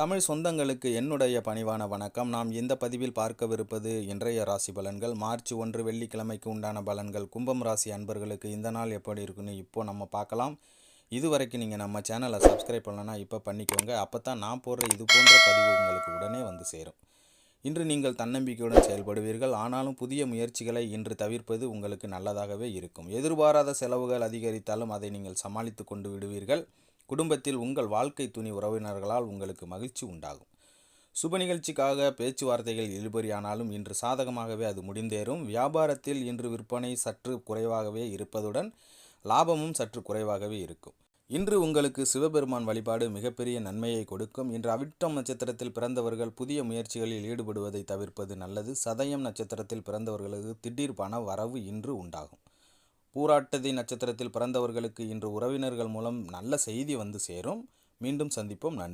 தமிழ் சொந்தங்களுக்கு என்னுடைய பணிவான வணக்கம். நாம் இந்த பதிவில் பார்க்கவிருப்பது இன்றைய ராசி பலன்கள். மார்ச் ஒன்று வெள்ளிக்கிழமைக்கு உண்டான பலன்கள். கும்பம் ராசி அன்பர்களுக்கு இந்த நாள் எப்படி இருக்குன்னு இப்போ நம்ம பார்க்கலாம். இதுவரைக்கும் நீங்கள் நம்ம சேனலை சப்ஸ்கிரைப் பண்ணலன்னா இப்போ பண்ணிக்கோங்க. அப்போ தான் நான் போடுற இது போன்ற பதிவு உங்களுக்கு உடனே வந்து சேரும். இன்று நீங்கள் தன்னம்பிக்கையுடன் செயல்படுவீர்கள். ஆனாலும் புதிய முயற்சிகளை இன்று தவிர்ப்பது உங்களுக்கு நல்லதாகவே இருக்கும். எதிர்பாராத செலவுகள் அதிகரித்தாலும் அதை நீங்கள் சமாளித்து கொண்டு விடுவீர்கள். குடும்பத்தில் உங்கள் வாழ்க்கை துணி உறவினர்களால் உங்களுக்கு மகிழ்ச்சி உண்டாகும். சுப நிகழ்ச்சிக்காக பேச்சுவார்த்தைகள் இழுபறியானாலும் இன்று சாதகமாகவே அது முடிந்தேறும். வியாபாரத்தில் இன்று விற்பனை சற்று குறைவாகவே இருப்பதுடன் லாபமும் சற்று குறைவாகவே இருக்கும். இன்று உங்களுக்கு சிவபெருமான் வழிபாடு மிகப்பெரிய நன்மையை கொடுக்கும். இன்று அவிட்டம் நட்சத்திரத்தில் பிறந்தவர்கள் புதிய முயற்சிகளில் ஈடுபடுவதை தவிர்ப்பது நல்லது. சதயம் நட்சத்திரத்தில் பிறந்தவர்களது திடீர் பண வரவு இன்று உண்டாகும். பூராட்டதி நட்சத்திரத்தில் பிறந்தவர்களுக்கு இன்று உறவினர்கள் மூலம் நல்ல செய்தி வந்து சேரும். மீண்டும் சந்திப்போம். நன்றி.